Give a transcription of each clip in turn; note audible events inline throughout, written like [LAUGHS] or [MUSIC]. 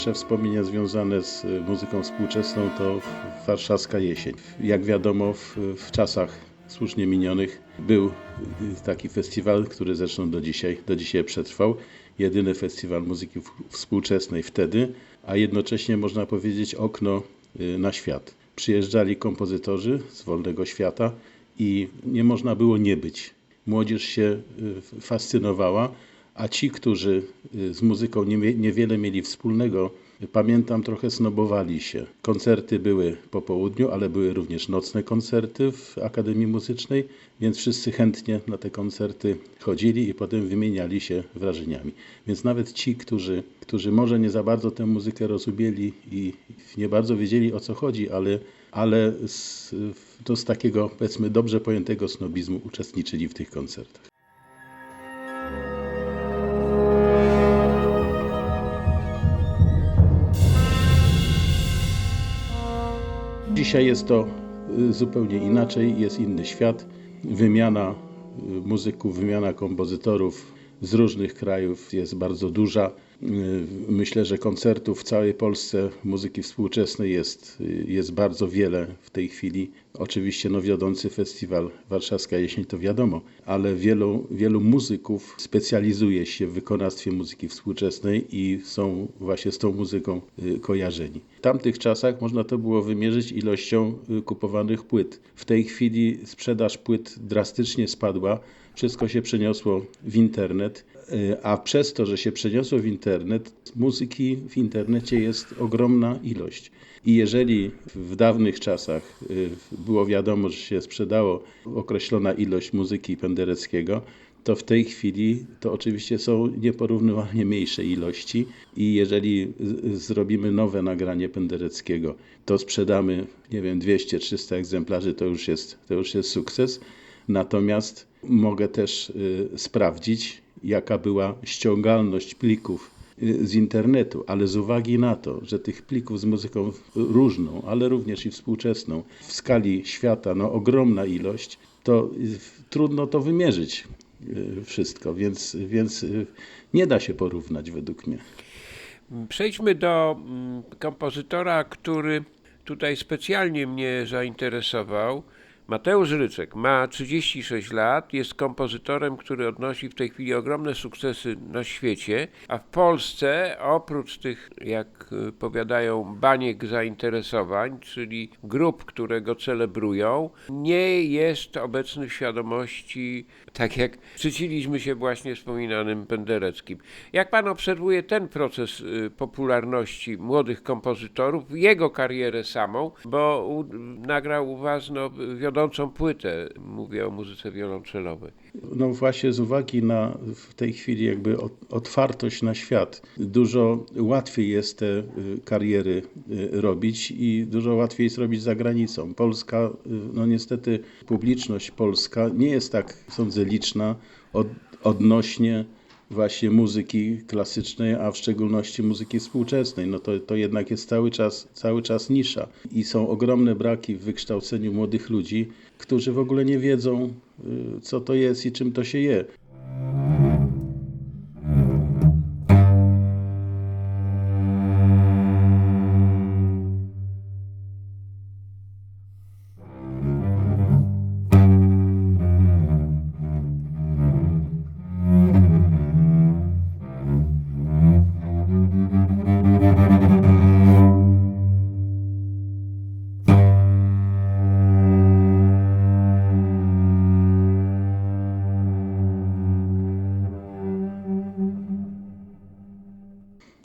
Pierwsze wspomnienia związane z y, muzyką współczesną to warszawska jesień. Jak wiadomo, w, w czasach słusznie minionych był y, taki festiwal, który zresztą do dzisiaj, do dzisiaj przetrwał. Jedyny festiwal muzyki współczesnej wtedy, a jednocześnie można powiedzieć okno y, na świat. Przyjeżdżali kompozytorzy z wolnego świata i nie można było nie być. Młodzież się y, fascynowała, a ci, którzy y, z muzyką niewiele mieli wspólnego, pamiętam, trochę snobowali się. Koncerty były po południu, ale były również nocne koncerty w Akademii Muzycznej, więc wszyscy chętnie na te koncerty chodzili i potem wymieniali się wrażeniami. Więc nawet ci, którzy, którzy może nie za bardzo tę muzykę rozumieli i nie bardzo wiedzieli o co chodzi, ale, ale z, to z takiego powiedzmy dobrze pojętego snobizmu uczestniczyli w tych koncertach. Dzisiaj jest to y, zupełnie inaczej, jest inny świat. Wymiana y, muzyków, wymiana kompozytorów z różnych krajów jest bardzo duża. Y, Myślę, że koncertów w całej Polsce muzyki współczesnej jest, y, jest bardzo wiele w tej chwili. Oczywiście no, wiodący festiwal Warszawska Jesień to wiadomo, ale wielu, wielu muzyków specjalizuje się w wykonawstwie muzyki współczesnej i są właśnie z tą muzyką y, kojarzeni. W tamtych czasach można to było wymierzyć ilością kupowanych płyt. W tej chwili sprzedaż płyt drastycznie spadła. Wszystko się przeniosło w internet, y, a przez to, że się przeniosło w internet, muzyki w internecie jest ogromna ilość. I jeżeli w dawnych czasach y, było wiadomo, że się sprzedało określona ilość muzyki Pendereckiego, to w tej chwili to oczywiście są nieporównywalnie mniejsze ilości i jeżeli zrobimy nowe nagranie Pendereckiego, to sprzedamy, nie wiem, 200-300 egzemplarzy, to już jest, to już jest sukces. Natomiast mogę też y, sprawdzić, jaka była ściągalność plików y, z internetu, ale z uwagi na to, że tych plików z muzyką różną, ale również i współczesną w skali świata, no ogromna ilość, to y, trudno to wymierzyć wszystko, więc, więc nie da się porównać według mnie. Przejdźmy do mm, kompozytora, który tutaj specjalnie mnie zainteresował. Mateusz Ryczek ma 36 lat, jest kompozytorem, który odnosi w tej chwili ogromne sukcesy na świecie, a w Polsce oprócz tych, jak y, powiadają, baniek zainteresowań, czyli grup, które go celebrują, nie jest obecny w świadomości, tak jak szczyciliśmy się właśnie wspominanym Pendereckim. Jak pan obserwuje ten proces y, popularności młodych kompozytorów, jego karierę samą, bo u, nagrał u was no, wiodącą płytę, mówię o muzyce wiolonczelowej. No właśnie z uwagi na w tej chwili jakby ot- otwartość na świat, dużo łatwiej jest te y, kariery y, robić i dużo łatwiej jest robić za granicą. Polska, y, no niestety publiczność polska nie jest tak, sądzę, liczna od, odnośnie właśnie muzyki klasycznej, a w szczególności muzyki współczesnej. No to, to jednak jest cały czas, cały czas nisza i są ogromne braki w wykształceniu młodych ludzi, którzy w ogóle nie wiedzą, y, co to jest i czym to się je.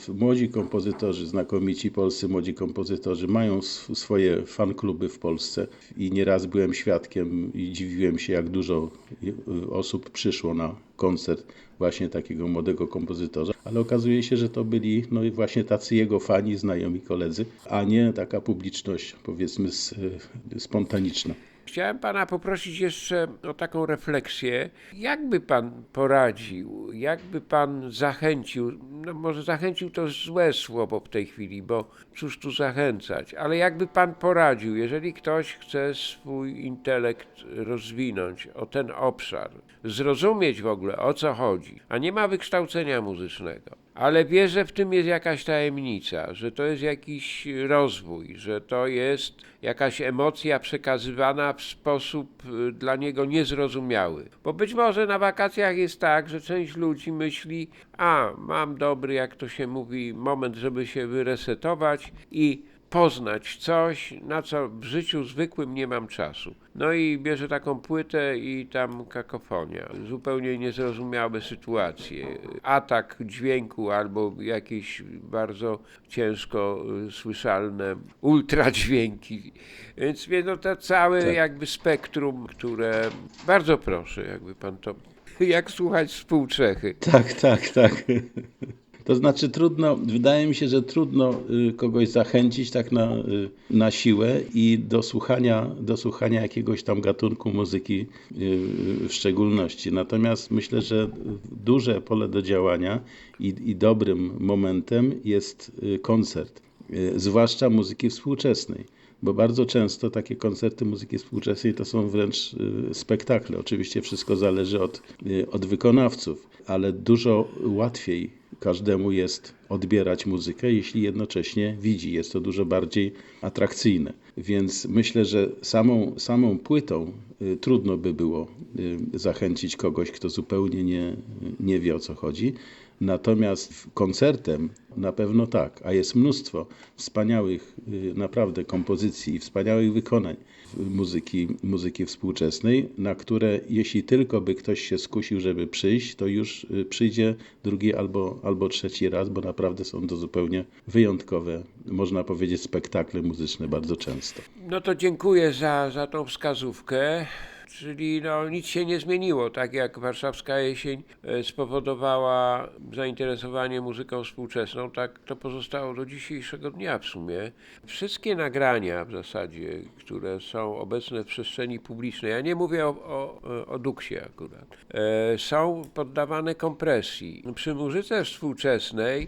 Młodzi kompozytorzy, znakomici polscy młodzi kompozytorzy mają sw- swoje fankluby w Polsce i nieraz byłem świadkiem i dziwiłem się, jak dużo y, osób przyszło na koncert właśnie takiego młodego kompozytora, ale okazuje się, że to byli no i właśnie tacy jego fani, znajomi koledzy, a nie taka publiczność powiedzmy y, spontaniczna. Chciałem pana poprosić jeszcze o taką refleksję. Jakby pan poradził, jakby pan zachęcił, no może zachęcił to złe słowo w tej chwili, bo cóż tu zachęcać, ale jakby pan poradził, jeżeli ktoś chce swój intelekt rozwinąć o ten obszar, zrozumieć w ogóle o co chodzi, a nie ma wykształcenia muzycznego, ale wie, że w tym jest jakaś tajemnica, że to jest jakiś rozwój, że to jest jakaś emocja przekazywana w sposób y, dla niego niezrozumiały. Bo być może na wakacjach jest tak, że część ludzi myśli, a mam dobry, jak to się mówi, moment, żeby się wyresetować i poznać coś, na co w życiu zwykłym nie mam czasu. No i bierze taką płytę i tam kakofonia. Zupełnie niezrozumiałe sytuacje. Atak dźwięku albo jakieś bardzo ciężko y, słyszalne ultradźwięki. Więc no to całe Tak. jakby spektrum, które bardzo proszę, jakby pan to [LAUGHS] jak słuchać współczechy. Tak, tak, tak. To znaczy trudno, wydaje mi się, że trudno y, kogoś zachęcić tak na, y, na siłę i do słuchania, do słuchania jakiegoś tam gatunku muzyki y, w szczególności. Natomiast myślę, że duże pole do działania i, i dobrym momentem jest koncert, zwłaszcza muzyki współczesnej. Bo bardzo często takie koncerty muzyki współczesnej to są wręcz y, spektakle. Oczywiście wszystko zależy od, y, od wykonawców, ale dużo łatwiej każdemu jest odbierać muzykę, jeśli jednocześnie widzi. Jest to dużo bardziej atrakcyjne. Więc myślę, że samą, samą płytą y, trudno by było zachęcić kogoś, kto zupełnie nie, nie wie o co chodzi. Natomiast koncertem na pewno tak, a jest mnóstwo wspaniałych y, naprawdę kompozycji wspaniałych wykonań muzyki, muzyki współczesnej, na które jeśli tylko by ktoś się skusił, żeby przyjść, to już y, przyjdzie drugi albo, albo trzeci raz, bo naprawdę są to zupełnie wyjątkowe, można powiedzieć, spektakle muzyczne bardzo często. No to dziękuję za, za tą wskazówkę. Czyli no, nic się nie zmieniło, tak jak warszawska jesień e, spowodowała zainteresowanie muzyką współczesną, tak to pozostało do dzisiejszego dnia w sumie. Wszystkie nagrania w zasadzie, które są obecne w przestrzeni publicznej, ja nie mówię o, o, o Duksie akurat, e, są poddawane kompresji. Przy muzyce współczesnej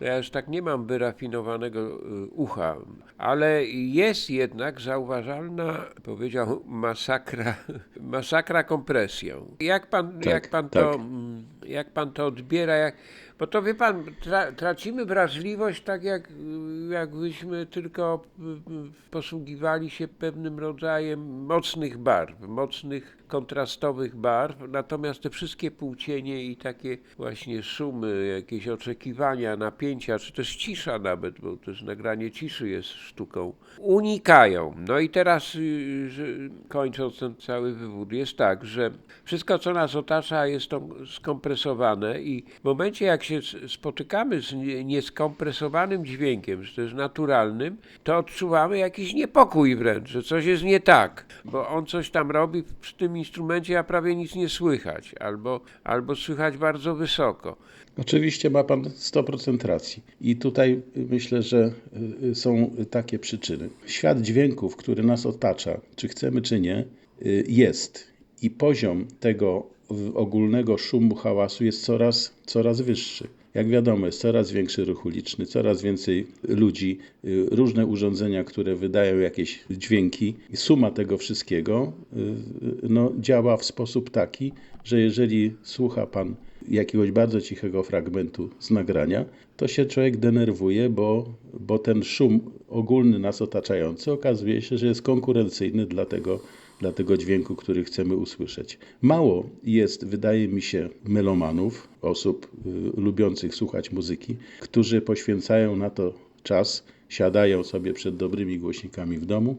ja już tak nie mam wyrafinowanego y, ucha, ale jest jednak zauważalna, powiedział, masakra, [LAUGHS] masakra kompresją. Jak pan, Tak, jak pan to, tak. mm, jak pan to odbiera? Jak, bo to wie pan, tra, tracimy wrażliwość tak jak, jakbyśmy tylko y, posługiwali się pewnym rodzajem mocnych barw, mocnych kontrastowych barw, natomiast te wszystkie półcienie i takie właśnie szumy, jakieś oczekiwania, napięcia, czy też cisza nawet, bo też nagranie ciszy jest sztuką, unikają. No i teraz, y, kończąc ten cały wywód, jest tak, że wszystko, co nas otacza, jest to skompresowane i w momencie, jak się spotykamy z nie- nieskompresowanym dźwiękiem, że to jest naturalnym, to odczuwamy jakiś niepokój wręcz, że coś jest nie tak, bo on coś tam robi przy tym instrumencie, a prawie nic nie słychać, albo, albo słychać bardzo wysoko. Oczywiście ma Pan 100% racji. I tutaj y, myślę, że y, są takie przyczyny. Świat dźwięków, który nas otacza, czy chcemy, czy nie, y, jest. I poziom tego y, ogólnego szumu, hałasu jest coraz, coraz wyższy. Jak wiadomo, jest coraz większy ruch uliczny, coraz więcej ludzi, y, różne urządzenia, które wydają jakieś dźwięki. Suma tego wszystkiego y, y, no, działa w sposób taki, że jeżeli słucha Pan jakiegoś bardzo cichego fragmentu z nagrania, to się człowiek denerwuje, bo, bo ten szum ogólny nas otaczający okazuje się, że jest konkurencyjny dla tego, dla tego dźwięku, który chcemy usłyszeć. Mało jest, wydaje mi się, melomanów, osób y, lubiących słuchać muzyki, którzy poświęcają na to czas, siadają sobie przed dobrymi głośnikami w domu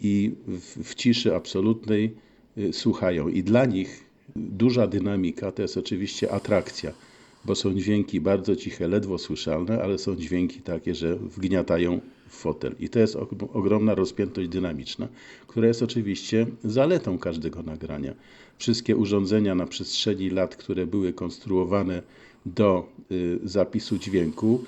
i w, w ciszy absolutnej y, słuchają. I dla nich duża dynamika to jest oczywiście atrakcja, bo są dźwięki bardzo ciche, ledwo słyszalne, ale są dźwięki takie, że wgniatają w fotel. I to jest og- ogromna rozpiętość dynamiczna, która jest oczywiście zaletą każdego nagrania. Wszystkie urządzenia na przestrzeni lat, które były konstruowane do y, zapisu dźwięku,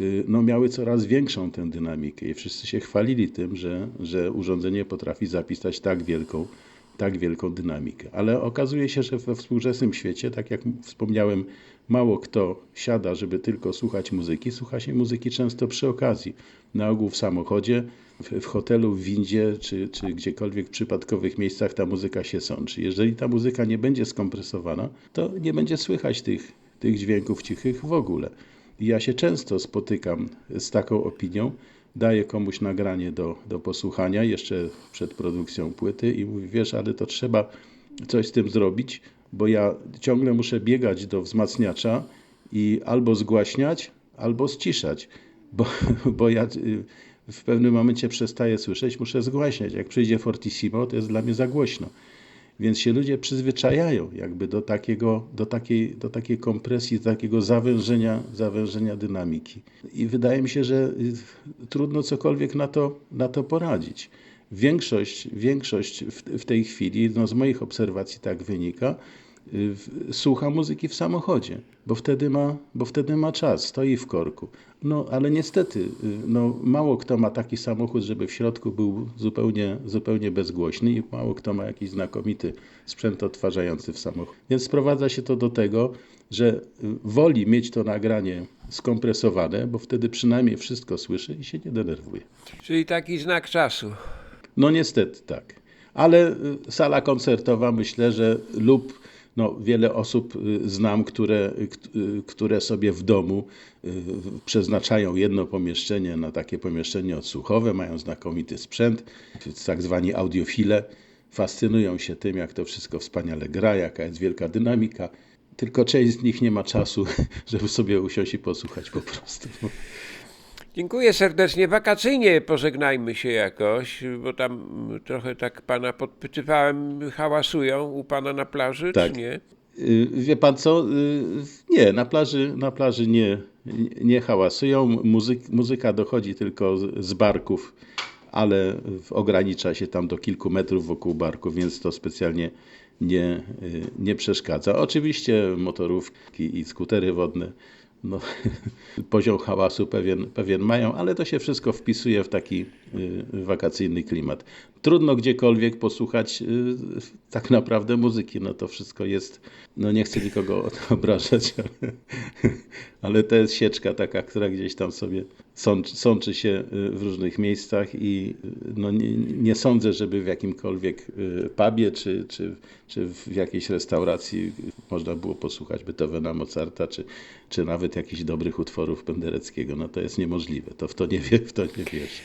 y, no, miały coraz większą tę dynamikę i wszyscy się chwalili tym, że, że urządzenie potrafi zapisać tak wielką, tak wielką dynamikę. Ale okazuje się, że we współczesnym świecie, tak jak wspomniałem, mało kto siada, żeby tylko słuchać muzyki. Słucha się muzyki często przy okazji. Na ogół w samochodzie, w, w hotelu, w windzie, czy, czy gdziekolwiek w przypadkowych miejscach ta muzyka się sączy. Jeżeli ta muzyka nie będzie skompresowana, to nie będzie słychać tych, tych dźwięków cichych w ogóle. Ja się często spotykam z taką opinią, daję komuś nagranie do, do posłuchania jeszcze przed produkcją płyty i mówię, wiesz, ale to trzeba coś z tym zrobić, bo ja ciągle muszę biegać do wzmacniacza i albo zgłaśniać, albo ściszać, bo, bo ja y, w pewnym momencie przestaję słyszeć, muszę zgłaśniać. Jak przyjdzie fortissimo, to jest dla mnie za głośno. Więc się ludzie przyzwyczajają jakby do, takiego, do, takiej, do takiej kompresji, do takiego zawężenia, zawężenia dynamiki. I wydaje mi się, że y, trudno cokolwiek na to, na to poradzić. Większość, większość w, w tej chwili, no z moich obserwacji tak wynika, słucha muzyki w samochodzie, bo wtedy ma, bo wtedy ma czas, stoi w korku. No ale niestety, y, no, mało kto ma taki samochód, żeby w środku był zupełnie, zupełnie bezgłośny i mało kto ma jakiś znakomity sprzęt odtwarzający w samochodzie. Więc sprowadza się to do tego, że y, woli mieć to nagranie skompresowane, bo wtedy przynajmniej wszystko słyszy i się nie denerwuje. Czyli taki znak czasu. No niestety tak. Ale y, sala koncertowa myślę, że lub no, wiele osób y, znam, które, y, które sobie w domu y, przeznaczają jedno pomieszczenie na takie pomieszczenie odsłuchowe, mają znakomity sprzęt, tak zwani audiofile, fascynują się tym, jak to wszystko wspaniale gra, jaka jest wielka dynamika. Tylko część z nich nie ma czasu, [LAUGHS] żeby sobie usiąść i posłuchać po prostu. Dziękuję serdecznie. Wakacyjnie pożegnajmy się jakoś, bo tam trochę tak pana podpytywałem, hałasują u pana na plaży, Tak. czy nie? Y, Wie pan co? Y, Nie, na plaży, na plaży nie, nie hałasują. Muzyk, muzyka dochodzi tylko z- barków, ale ogranicza się tam do kilku metrów wokół barków, więc to specjalnie nie, y, nie przeszkadza. Oczywiście motorówki i skutery wodne no, [LAUGHS] poziom hałasu pewien, pewien mają, ale to się wszystko wpisuje w taki wakacyjny klimat. Trudno gdziekolwiek posłuchać y, tak naprawdę muzyki. No to wszystko jest, no nie chcę nikogo [LAUGHS] obrażać, ale, ale to jest sieczka taka, która gdzieś tam sobie sączy, sączy się y, w różnych miejscach i y, no nie, nie sądzę, żeby w jakimkolwiek y, pubie czy, czy, czy w jakiejś restauracji można było posłuchać Beethovena, Mozarta, czy, czy nawet jakichś dobrych utworów Pendereckiego. No to jest niemożliwe. To w to nie, w to nie wierzę.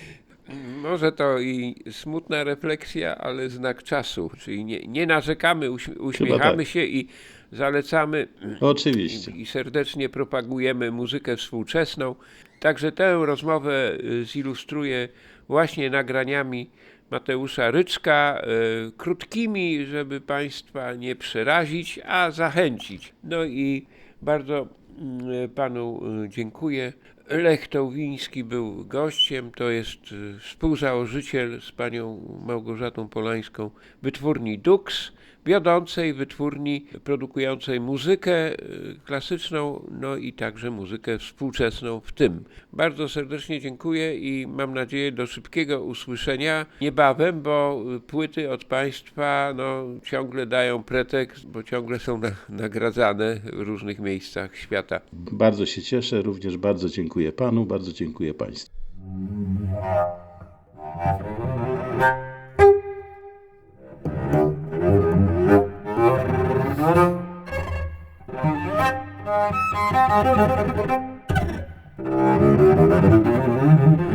Może to i smutna refleksja, ale znak czasu, czyli nie, nie narzekamy, uśm- uśmiechamy tak. się i zalecamy Oczywiście. i serdecznie propagujemy muzykę współczesną. Także tę rozmowę y, zilustruję właśnie nagraniami Mateusza Ryczka, y, krótkimi, żeby Państwa nie przerazić, a zachęcić. No i bardzo mm, Panu y, dziękuję. Lech Tołwiński był gościem, to jest y, współzałożyciel z panią Małgorzatą Polańską wytwórni Dux, wiodącej wytwórni produkującej muzykę y, klasyczną, no i także muzykę współczesną w tym. Bardzo serdecznie dziękuję i mam nadzieję do szybkiego usłyszenia niebawem, bo płyty od Państwa no, ciągle dają pretekst, bo ciągle są na, nagradzane w różnych miejscach świata. Bardzo się cieszę, również bardzo dziękuję Panu, bardzo dziękuję Państwu. Thank you.